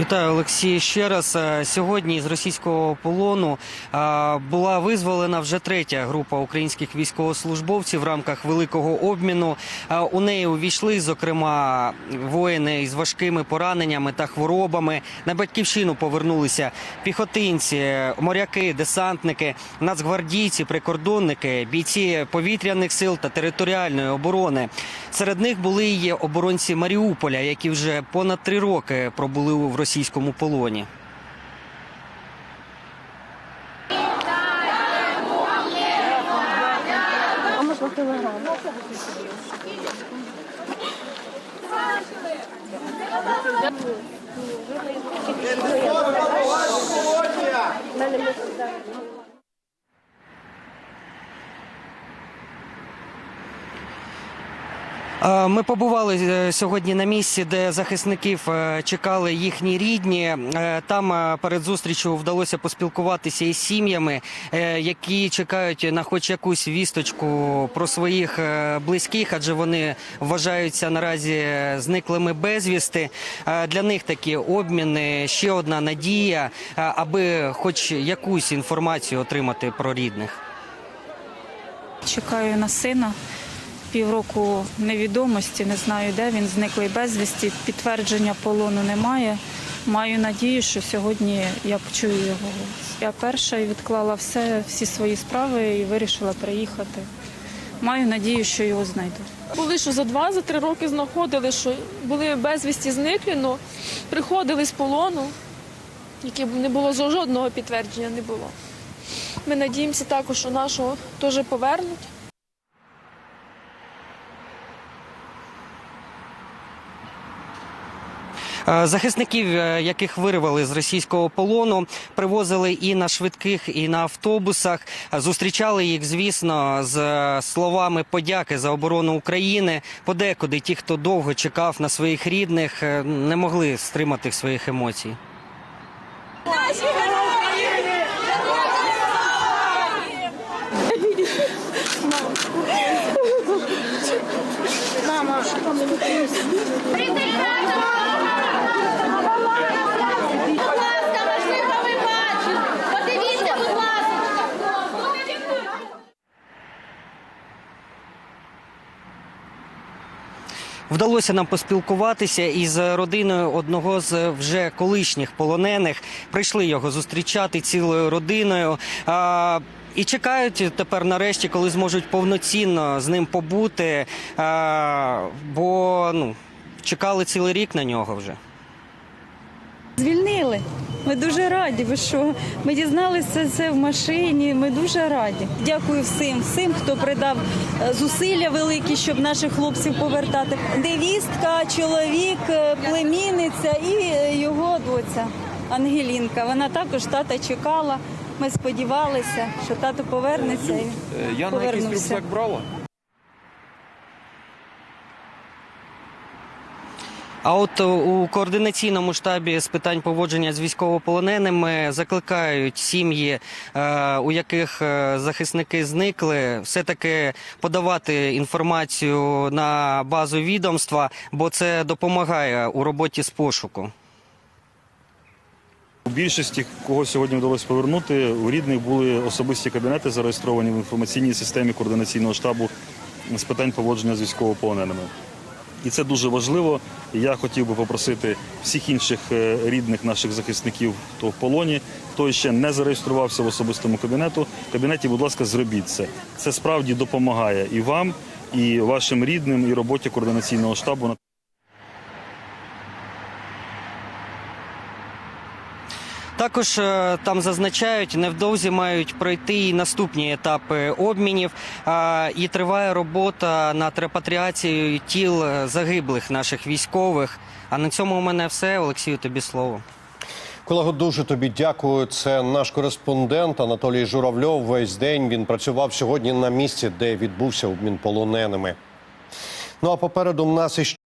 Вітаю, Олексій. Ще раз Е, сьогодні з російського полону е, була визволена вже третя група українських військовослужбовців в рамках великого обміну. Е, У неї увійшли, зокрема, воїни із важкими пораненнями та хворобами. На батьківщину повернулися піхотинці, моряки, десантники, нацгвардійці, прикордонники, бійці повітряних сил та територіальної оборони. Серед них були і оборонці Маріуполя, які вже понад три роки пробули в російському полоні. Е, Ми побували е, сьогодні на місці, де захисників е, чекали їхні рідні. Е, Там е, перед зустрічю вдалося поспілкуватися із сім'ями, е, які чекають на хоч якусь вісточку про своїх е, близьких, адже вони вважаються наразі зниклими безвісти. Е, Для них такі обміни ще одна надія, е, аби хоч якусь інформацію отримати про рідних. Чекаю на сина. Півроку невідомості, не знаю, де він зниклий безвісті. Підтвердження полону немає. Маю надію, що сьогодні я почую його голос. Я перша відклала все, всі свої справи і вирішила приїхати. Маю надію, що його знайдуть. Були, що за два, за три роки знаходили, що були безвісті зниклі, але приходили з полону, яке не було жодного підтвердження не було. Ми надіємося також, що нашого теж повернуть. Захисників, е, яких вирвали з російського полону, привозили і на швидких, і на автобусах. Е, Зустрічали їх, звісно, з е, словами подяки за оборону України. Подекуди ті, хто довго чекав на своїх рідних, е, не могли стримати своїх емоцій. Будь ласка, можливо, ви бачите. Подивіться, будь ласка. Вдалося нам поспілкуватися із родиною одного з вже колишніх полонених. Прийшли його зустрічати цілою родиною. І чекають тепер нарешті, коли зможуть повноцінно з ним побути. Бо ну, чекали цілий рік на нього вже. Звільнили. Ми дуже раді. Ви що? Ми дізналися це в машині. Ми дуже раді. Дякую всім, всім, хто придав е, зусилля великі, щоб наших хлопців повертати. Невістка, чоловік, е, племінниця і е, його доця Ангелінка. Вона також тата чекала. Ми сподівалися, що тато повернеться і Я на якийсь повернувся. рюкзак брала. А от у координаційному штабі з питань поводження з військовополоненими закликають сім'ї, е, у яких е, захисники зникли, все-таки подавати інформацію на базу відомства, бо це допомагає у роботі з пошуку. У більшості, кого сьогодні вдалося повернути, у рідних були особисті кабінети, зареєстровані в інформаційній системі координаційного штабу з питань поводження з військовополоненими. І це дуже важливо. Я хотів би попросити всіх інших е, рідних наших захисників, хто в полоні, хто ще не зареєструвався в особистому кабінету. Кабінеті, будь ласка, зробіть це. Це справді допомагає і вам, і вашим рідним, і роботі координаційного штабу. Також е, там зазначають, невдовзі мають пройти і наступні етапи обмінів. І триває робота над репатріацією тіл е, загиблих наших військових. А на цьому у мене все. Олексію, тобі слово. Колего, дуже тобі дякую. Це наш кореспондент Анатолій Журавльов. Весь день він працював сьогодні на місці, де відбувся обмін полоненими. Ну а попереду в нас іще